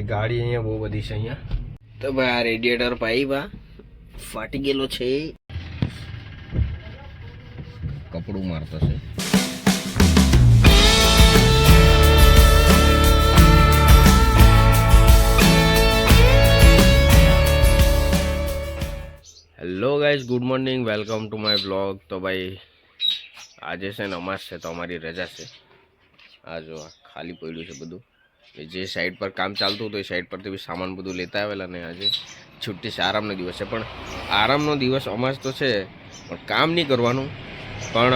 ભાઈ, ગાડી અહીંયા બહુ બધી છે અહીંયા. તો ભાઈ, આ રેડિયેટર પાઇપ આ ફાટી ગયેલો છે કપડું મારતો છે. Hello guys good morning welcome to my blog તો ભાઈ, આજે છે ને અમાસ છે તો અમારી રજા છે. આ જો ખાલી પડ્યું છે બધું. એ જે સાઈડ પર કામ ચાલતું હતું, એ સાઈડ પરથી બી સામાન બધું લેતા આવેલા ને આજે. છુટ્ટી છે આરામનો દિવસ છે, પણ આરામનો દિવસ અમાસ તો છે, પણ કામ નહીં કરવાનું. પણ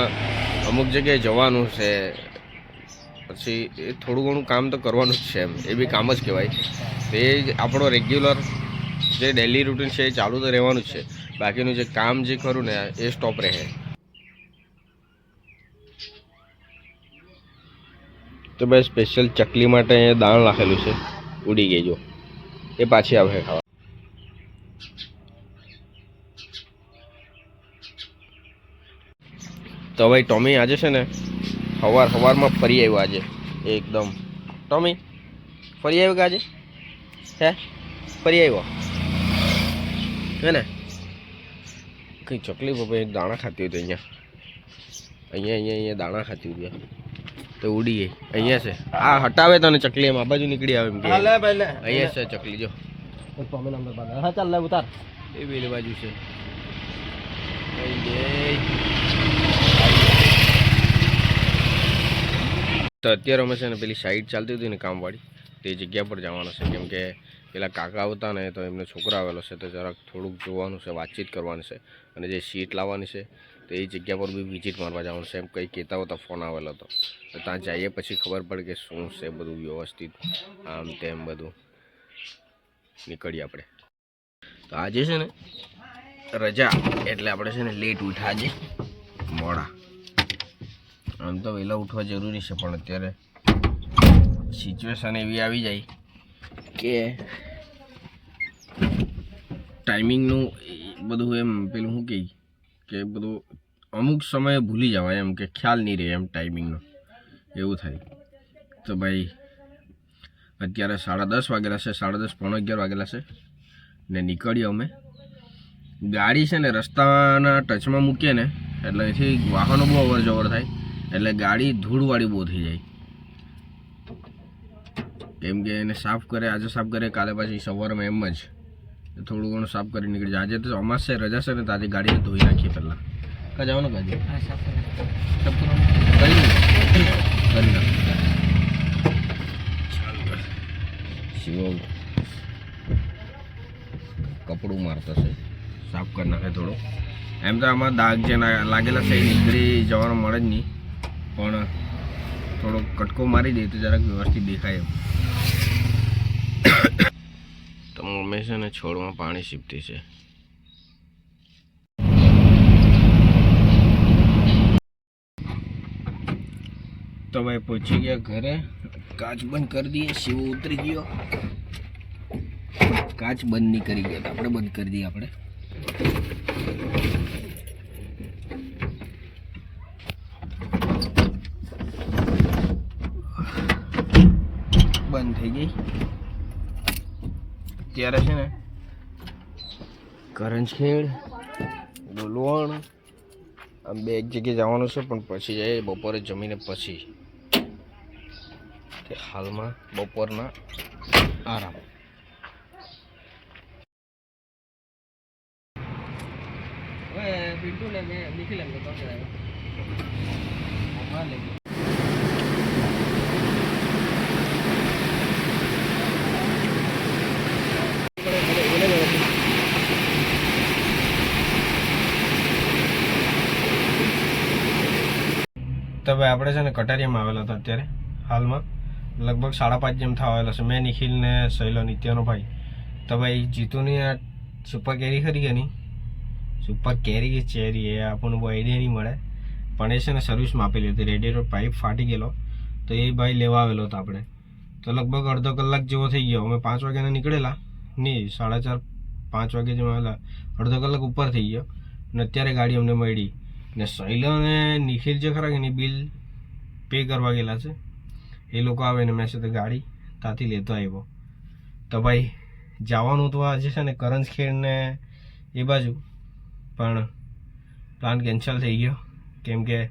અમુક જગ્યાએ જવાનું છે, પછી એ થોડું ઘણું કામ તો કરવાનું જ છે એમ, એ બી કામ જ કહેવાય. તે જ આપણો રેગ્યુલર જે ડેલી રૂટીન છે, એ ચાલુ તો રહેવાનું જ છે. બાકીનું જે કામ જે ખરું ને, એ સ્ટોપ રહે. તો ભાઈ સ્પેશિયલ ચકલી માટે અહીંયા દાણ રાખેલું છે. ઉડી ગઈ જો. એ પાછી આવે ખાવા. તો ભાઈ ટોમી આજે છે ને સવાર સવારમાં ફરી આવ્યો આજે. એકદમ. ટોમી, ફરી આવ્યો કે આજે? હે? ફરી આવ્યો? હે ને? કઈ ચકલી પપ્પા દાણા ખાતી હતી અહીંયા. અહીંયા અહીંયા અહીંયા દાણા ખાતી હતી તો ઉડી ગઈ અહીંયા છે. આ હટાવે તને ચકલી એમ આ બાજુ નીકળી આવે એમ કે. અહીંયા છે ચકલી જો. હા ચાલ લે ઉતાર. એ પેલી બાજુ છે. તો અત્યારે અમે છે ને પેલી સાઈડ ચાલતી હતી ને કામવાળી તે જગ્યા પર જવાનું છે. કેમ કે પેલા કાકા આવતા ને તો એમનો છોકરો આવેલો છે તો જરાક થોડુંક જોવાનું છે વાતચીત કરવાની છે. અને જે સીટ લાવવાની છે તો એ જગ્યા પર બી વિઝિટ મારવા જવાનું છે. એમ કંઈ કહેતા હોતા ફોન આવેલો હતો. તો ત્યાં જઈએ પછી ખબર પડે કે શું છે બધું વ્યવસ્થિત, આમ તેમ બધું. નીકળીએ આપણે. તો આજે છે ને રજા, એટલે આપણે છે ને લેટ ઉઠા આજે મોડા. આમ તો વહેલા ઉઠવા જરૂરી છે, પણ અત્યારે સિચ્યુએશન એવી આવી જાય કે ટાઈમિંગનું બધું એમ પેલું શું કહે કે બધું અમુક સમયે ભૂલી જવાય એમ કે ખ્યાલ નહીં રહે એમ ટાઈમિંગનો એવું થાય. તો ભાઈ, અત્યારે સાડા દસ વાગેલા છે, સાડા દસ પોણા અગિયાર વાગેલા છે. ને નીકળીએ અમે. ગાડી છે ને રસ્તાના ટચમાં મૂકીએ ને, એટલે એથી વાહનો બહુ અવર જવર થાય, એટલે ગાડી ધૂળવાળી બહુ થઈ જાય. કેમ કે એને સાફ કરે આજે સાફ કરે કાલે પાછી સવારમાં એમ જ. થોડું ઘણું સાફ કરી નીકળી જાય. આજે તો અમાસ છે રજા છે ને તો આજે ગાડીને ધોઈ નાખીએ પહેલાં. કા જવાનું કાજે કરી કરી કપડું મારતો છે. સાફ કરી નાખે થોડું. એમ તો આમાં દાગ જે લાગેલા છે એ નીકળી જવાનો મળે જ નહીં. પણ થોડો કટકો મારી દે તો જરાક વ્યવસ્થિત દેખાય એમ. છે અને છોડમાં પાણી શીપતી છે. તો ભાઈ પહોંચી ગયા ઘરે, કાચ બંધ કરી દઈએ, શિવો ઉતરી ગયો. કાચ બંધ નહીં કરી ગયા આપણે બંધ કરી દઈએ આપણે. બંધ થઈ ગઈ. ત્યારે છે ને કરંજખેડ ડોલવણ આમ બે એક જગ્યાએ જવાનું છે, પણ પછી જઈએ બપોરે જમીને પછી. હાલમાં બપોરના આરામ. પિન્ટુ હા લે તો ભાઈ આપણે છે ને કટારીયામાં આવેલા હતા અત્યારે, હાલમાં. લગભગ સાડા પાંચ જેમ થવા આવેલા છે. મેં નિખિલ ને શૈલો નિત્યનો ભાઈ. તો ભાઈ, જીતુની આ સુપર કેરી ખરી કે નહીં? સુપર કેરી કે ચેરી, એ આપણને બહુ આઈડિયા નહીં મળે. પણ એ છે ને સર્વિસમાં આપેલી હતી. રેડિયેટર પાઇપ ફાટી ગયેલો. તો એ ભાઈ લેવા આવેલો હતો આપણે. તો લગભગ અડધો કલાક જેવો થઈ ગયો. અમે પાંચ વાગ્યાના નીકળેલા. નહીં, સાડા ચાર, પાંચ વાગે જેવા આવેલા. અડધો કલાક ઉપર થઈ ગયો. અને અત્યારે ગાડી અમને મળી. ને શૈલો અને નિખિલ જે ખરા કે એની બિલ પે કરવા ગયેલા છે. એ લોકો આવે ને મેં તો ગાડી ત્યાંથી લેતો આવ્યો. તો ભાઈ, જવાનું તો આજે છે ને કરંજખેડ ને એ બાજુ. પણ પ્લાન કેન્સલ થઈ ગયો. કેમ કે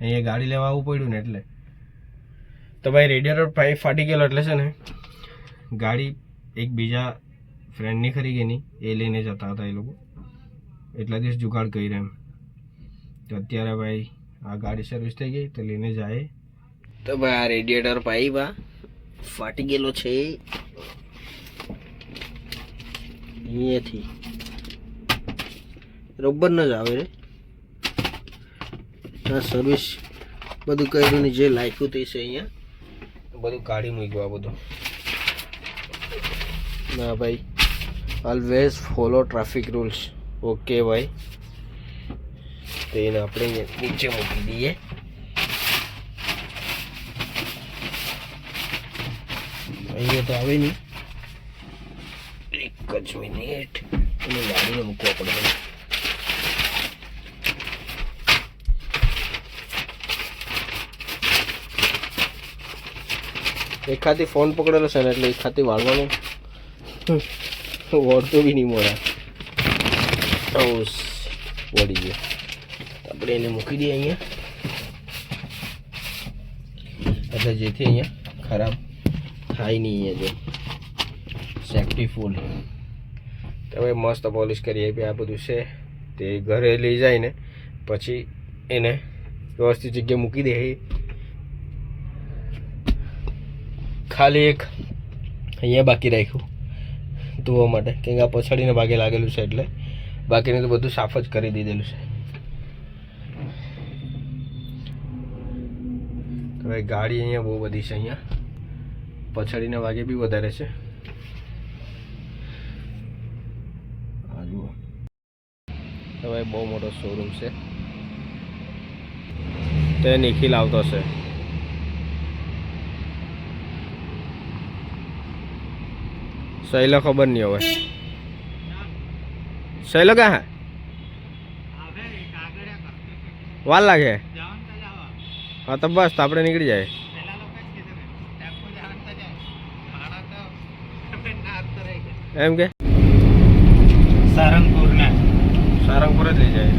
અહીંયા ગાડી લેવા આવવું પડ્યું ને એટલે. તો ભાઈ, રેડિયેટર પાઇપ ફાટી ગયેલો એટલે છે ને ગાડી એક બીજા ફ્રેન્ડની ખરી ગઈ એ લઈને જતા હતા એ લોકો. એટલા દિવસ જુગાડ કરી રહ્યા એમ. તો અત્યારે ભાઈ આ ગાડી સર્વિસ થઈ ગઈ તો લઈને જાય. તો ભાઈ આ રેડિયેટર પાઇપ આ ફાટી ગયેલો છે અહીંયાથી. રબર ન જ આવે રે. આ સર્વિસ બધું કર્યું ને જે લાયકું થઈ છે અહીંયા. બધું કાઢી મૂક્યું આ બધું. ના ભાઈ always follow traffic rules okay ભાઈ. તો એને આપણે નીચે મૂકી દઈએ. અહીંયા તો આવે નહીં. એક જ મિનિટ. એને લાડીને મૂકવા પડે. એક ખાતી ફોન પકડેલો છે ને એટલે એક ખાતી વાળવાનું. વળતું બી નહીં મળે. વળી ગયો. આપણે એને મૂકી દઈએ અહીંયા. એટલે જેથી અહીંયા ખરાબ થાય નહીં અહીંયા જો. સેફટી ફૂલ તમે મસ્ત પોલિશ કરી આપી આ બધું છે તે ઘરે લઈ જાય ને, પછી એને વ્યવસ્થિત જગ્યાએ મૂકી દે. ખાલી એક અહીંયા બાકી રાખ્યું. ધોવા માટે. કેમ કે આ પછાડીને ભાગે લાગેલું છે એટલે. બાકીને તો બધું સાફ જ કરી દીધેલું છે. તો ભાઈ ગાડી અહીંયા બહુ બધી છે અહીંયા. પછાડીના વાગે બી વધારે છે. આ જુઓ. તો ભાઈ બહુ મોટો શોરૂમ છે. તે નિખિલ આવતો છે શૈલો ખબર નહીં હવે. શૈલો ક્યાં હે? વાર લાગે? હા તો બસ તો આપણે નીકળી જાય. એમ કે? સારંગપુર ને સારંગપુર જ લઈ જાય.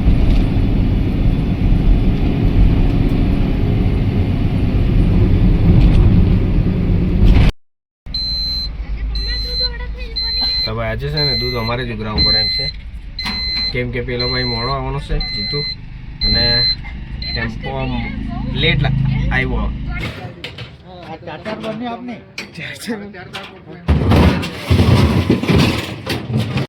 ભાઈ આજે છે ને દૂધ અમારે જ ઉઘરાવવું પડે એમ છે. કેમ કે પેલો ભાઈ મોડો આવવાનો છે જીતુ. અને ટેમ્પો લેટ આવ્યો. ચાર ચાર ચાર ચાર